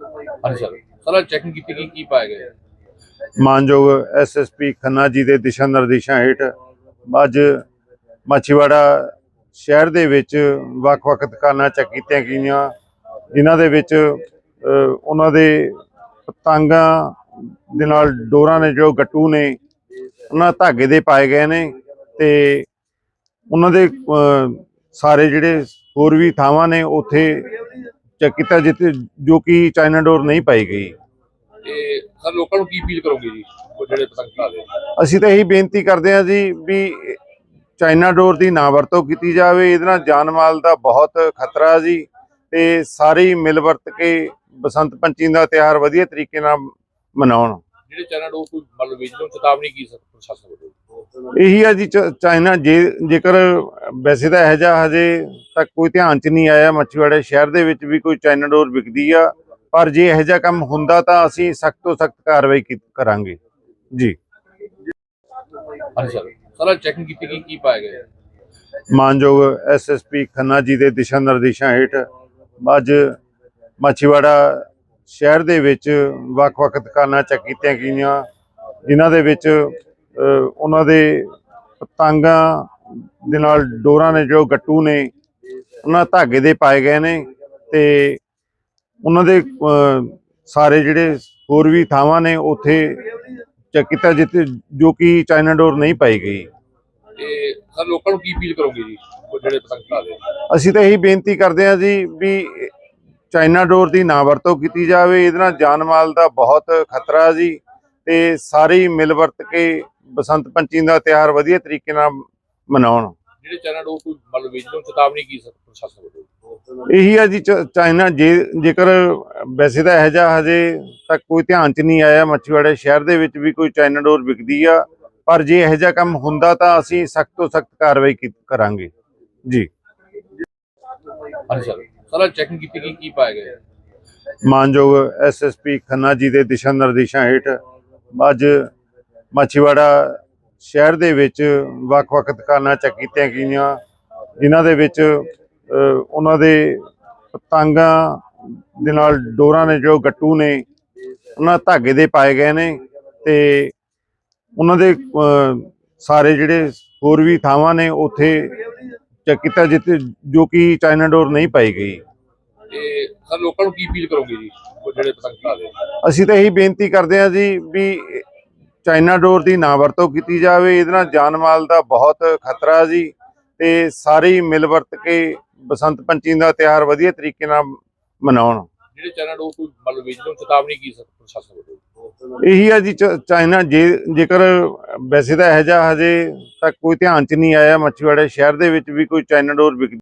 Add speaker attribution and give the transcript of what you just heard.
Speaker 1: ਹਾਂਜੀ sir. Sir checking ਕੀਤੀ ਕੀ ਕੀ ਪਾਇਆ ਗਿਆ?
Speaker 2: ਮਾਨਯੋਗ ਐਸਐਸਪੀ ਖੰਨਾ ਜੀ ਦੇ ਦਿਸ਼ਾ ਨਿਰਦੇਸ਼ਾਂ ਹੇਠ ਅੱਜ ਮਾਛੀਵਾੜਾ ਸ਼ਹਿਰ ਦੇ ਵਿੱਚ ਵੱਖ-ਵੱਖ ਦੁਕਾਨਾਂ ਚੈੱਕ ਕੀਤੀਆਂ ਗਈਆਂ, ਜਿਨ੍ਹਾਂ ਦੇ ਵਿੱਚ ਉਹਨਾਂ ਦੇ ਪਤੰਗਾਂ ਦੇ ਨਾਲ ਡੋਰਾਂ ਨੇ, ਜੋ ਗੱਟੂ ਨੇ, ਉਹਨਾਂ ਧਾਗੇ ਦੇ ਪਾਏ ਗਏ ਨੇ ਤੇ ਉਹਨਾਂ ਦੇ ਸਾਰੇ ਜਿਹੜੇ ਹੋਰ ਵੀ ਥਾਵਾਂ ਨੇ, ਉੱਥੇ ਚੈੱਕ ਕੀਤਾ ਜਿੱਥੇ ਜੋ ਕਿ ਚਾਈਨਾ ਡੋਰ ਨਹੀਂ ਪਾਈ ਗਈ।
Speaker 1: ਤੇ ਸਰ ਲੋਕਾਂ ਨੂੰ ਕੀ ਅਪੀਲ ਕਰੋਗੇ ਜੀ? ਉਹ ਜਿਹੜੇ ਪਤੰਗ ਘਾਦੇ
Speaker 2: ਅਸੀਂ ਤਾਂ ਇਹੀ ਬੇਨਤੀ ਕਰਦੇ ਹਾਂ ਜੀ ਵੀ ਚਾਈਨਾ ਡੋਰ ਦੀ ਨਾ ਵਰਤੋਂ ਕੀਤੀ ਜਾਵੇ। ਇਹਦੇ ਨਾਲ ਜਾਨ ਮਾਲ ਦਾ ਬਹੁਤ ਖਤਰਾ ਜੀ ਤੇ ਸਾਰੇ ਮਿਲ ਵਰਤ ਕੇ ਬਸੰਤ ਪੰਚਮੀ ਦਾ ਤਿਉਹਾਰ ਵਧੀਆ ਤਰੀਕੇ ਨਾਲ ਮਨਾਉਣ।
Speaker 1: ਜਿਹੜੇ ਚੈਨਲ ਨੂੰ ਕੋਈ ਵੇਚਦੇ ਹੋ ਚੇਤਾਵਨੀ ਕੀ ਸਰ ਪ੍ਰਸ਼ਾਸਨ ਵੱਲੋਂ?
Speaker 2: ਇਹੀ ਹੈ ਜੀ ਚ- ਚਾਈਨਾ ਜੇ ਜੇਕਰ ਵੈਸੇ ਤਾਂ ਇਹੋ ਜਿਹਾ ਹਜੇ ਤੱਕ ਕੋਈ ਧਿਆਨ ਚ ਨਹੀਂ ਆਇਆ ਮੱਛੀਵਾੜੇ ਸ਼ਹਿਰ ਦੇ ਵਿੱਚ ਵੀ ਕੋਈ ਚਾਈਨਾ ਡੋਰ ਵਿਕਦੀ ਆ। ਪਰ ਜੇ ਇਹੋ ਜਿਹਾ ਕੰਮ ਹੁੰਦਾ ਤਾਂ ਅਸੀਂ ਸਖਤ ਤੋਂ ਸਖਤ ਕਾਰਵਾਈ ਕਰਾਂਗੇ। ਜੀ।
Speaker 1: ਹਾਂਜੀ ਸਰ ਚੈਕਿੰਗ ਕੀਤੀ ਕੀ ਕੀ ਪਾਇਆ ਗਿਆ?
Speaker 2: ਮਾਨਯੋਗ ਐਸਐਸਪੀ ਖੰਨਾ ਜੀ ਦੇ ਦਿਸ਼ਾ ਨਿਰਦੇਸ਼ਾਂ ਹੇਠ ਅੱਜ ਮਾਛੀਵਾੜਾ ਸ਼ਹਿਰ ਦੇ ਵਿੱਚ ਵੱਖ-ਵੱਖ ਦੁਕਾਨਾਂ ਚੈੱਕ ਕੀਤੀਆਂ ਗਈਆਂ ਜਿਨ੍ਹਾਂ ਦੇ ਵਿੱਚ ਉਹਨਾਂ ਦੇ ਪਤੰਗਾਂ ਦੇ ਨਾਲ ਡੋਰਾਂ ਨੇ ਜੋ ਗੱਟੂ ਨੇ ਉਹਨਾਂ ਧਾਗੇ ਦੇ ਪਾਏ ਗਏ ਨੇ ਤੇ ਉਹਨਾਂ ਦੇ ਸਾਰੇ ਜਿਹੜੇ ਹੋਰ ਵੀ ਥਾਵਾਂ ਨੇ ਉੱਥੇ ਚੈੱਕ ਕੀਤਾ ਜਿੱਥੇ ਜੋ ਕਿ ਚਾਈਨਾ ਡੋਰ ਨਹੀਂ ਪਾਈ ਗਈ।
Speaker 1: ਤੇ ਸਰ ਲੋਕਾਂ ਨੂੰ ਕੀ ਅਪੀਲ ਕਰੋਗੇ ਜੀ ਜਿਹੜੇ ਪਤੰਗ ਘਾਦੇ
Speaker 2: ਅਸੀਂ ਤਾਂ ਇਹੀ ਬੇਨਤੀ ਕਰਦੇ ਹਾਂ ਜੀ ਵੀ ਚਾਈਨਾ ਡੋਰ ਦੀ ਨਾ ਵਰਤੋਂ ਕੀਤੀ ਜਾਵੇ ਇਹਦੇ ਨਾਲ ਜਾਨ ਮਾਲ ਦਾ ਬਹੁਤ ਖਤਰਾ ਜੀ ਤੇ ਸਾਰੇ ਹੀ ਮਿਲ ਵਰਤ ਕੇ ਬਸੰਤ ਪੰਚਮੀ ਦਾ ਤਿਉਹਾਰ ਵਧੀਆ ਤਰੀਕੇ ਨਾਲ ਮਨਾਉਣ।
Speaker 1: ਜਿਹੜੇ ਚੈਨਲ ਨੂੰ ਕੋਈ ਚੇਤਾਵਨੀ ਕੀ ਪ੍ਰਸ਼ਾਸਨ ਵੱਲੋਂ?
Speaker 2: ਇਹੀ ਹੈ ਜੀ ਚਾਈਨਾ ਜੇ ਜੇਕਰ ਵੈਸੇ ਤਾਂ ਇਹੋ ਜਿਹਾ ਹਜੇ ਤੱਕ ਕੋਈ ਧਿਆਨ ਚ ਨਹੀਂ ਆਇਆ ਮੱਛੀਵਾੜੇ ਸ਼ਹਿਰ ਦੇ ਵਿੱਚ ਵੀ ਕੋਈ ਚਾਈਨਾ ਡੋਰ ਵਿਕਦੀ ਆ ਪਰ ਜੇ ਇਹੋ ਜਿਹਾ ਕੰਮ ਹੁੰਦਾ ਤਾਂ ਅਸੀਂ ਸਖਤ ਤੋਂ ਸਖਤ ਕਾਰਵਾਈ ਕਰਾਂਗੇ। ਜੀ।
Speaker 1: ਹਾਂਜੀ ਸਰ। ਸਰ ਚੈਕਿੰਗ ਕੀਤੀ ਕੀ ਕੀ ਪਾਇਆ ਗਿਆ?
Speaker 2: ਮਾਨਯੋਗ ਐਸਐਸਪੀ ਖੰਨਾ ਜੀ ਦੇ ਦਿਸ਼ਾ ਨਿਰਦੇਸ਼ਾਂ ਹੇਠ ਅੱਜ ਮਾਛੀਵਾੜਾ ਸ਼ਹਿਰ ਦੇ ਵਿੱਚ ਵੱਖ-ਵੱਖ ਦੁਕਾਨਾਂ ਚੈੱਕ ਕੀਤੀਆਂ ਗਈਆਂ ਜਿਨ੍ਹਾਂ ਦੇ ਵਿੱਚ ਉਹਨਾਂ ਦੇ ਪਤੰਗਾਂ ਦੇ ਨਾਲ ਡੋਰਾਂ ਨੇ ਜੋ ਗੱਟੂ ਨੇ ਉਹਨਾਂ ਧਾਗੇ ਦੇ ਪਾਏ ਗਏ ਨੇ ਤੇ ਉਹਨਾਂ ਦੇ ਸਾਰੇ ਜਿਹੜੇ ਹੋਰ ਵੀ ਥਾਵਾਂ ਨੇ ਉੱਥੇ ਚੈੱਕ ਕੀਤਾ ਜਿੱਥੇ ਜੋ ਕਿ ਚਾਈਨਾ ਡੋਰ ਨਹੀਂ ਪਾਈ ਗਈ।
Speaker 1: ਤੇ ਸਰ ਲੋਕਾਂ ਨੂੰ ਕੀ ਅਪੀਲ ਕਰੋਗੇ ਜੀ ਜਿਹੜੇ ਪਤੰਗ ਘਾਦੇ
Speaker 2: ਅਸੀਂ ਤਾਂ ਇਹੀ ਬੇਨਤੀ ਕਰਦੇ ਹਾਂ ਜੀ ਵੀ ਚਾਈਨਾ ਡੋਰ ਦੀ ਨਾ ਵਰਤੋਂ ਕੀਤੀ ਜਾਵੇ ਇਹਦੇ ਨਾਲ ਜਾਨ ਮਾਲ ਦਾ ਬਹੁਤ ਖਤਰਾ ਜੀ ਤੇ ਸਾਰੇ ਮਿਲ ਵਰਤ ਕੇ ਬਸੰਤ ਪੰਚਮੀ ਦਾ ਤਿਉਹਾਰ ਵਧੀਆ ਤਰੀਕੇ ਨਾਲ ਮਨਾਉਣ।
Speaker 1: ਜਿਹੜੇ ਕੋਈ ਚੇਤਾਵਨੀ ਕੀ ਪ੍ਰਸ਼ਾਸਨ ਵੱਲੋਂ?
Speaker 2: ਇਹੀ ਹੈ ਜੀ ਚਾਈਨਾ ਜੇ ਜੇਕਰ ਵੈਸੇ ਤਾਂ ਇਹੋ ਜਿਹਾ ਹਜੇ ਤੱਕ ਕੋਈ ਧਿਆਨ ਚ ਨਹੀਂ ਆਇਆ ਮੱਛੀਵਾੜੇ ਸ਼ਹਿਰ ਦੇ ਵਿੱਚ ਵੀ ਕੋਈ ਚਾਈਨਾ ਡੋਰ ਵਿਕ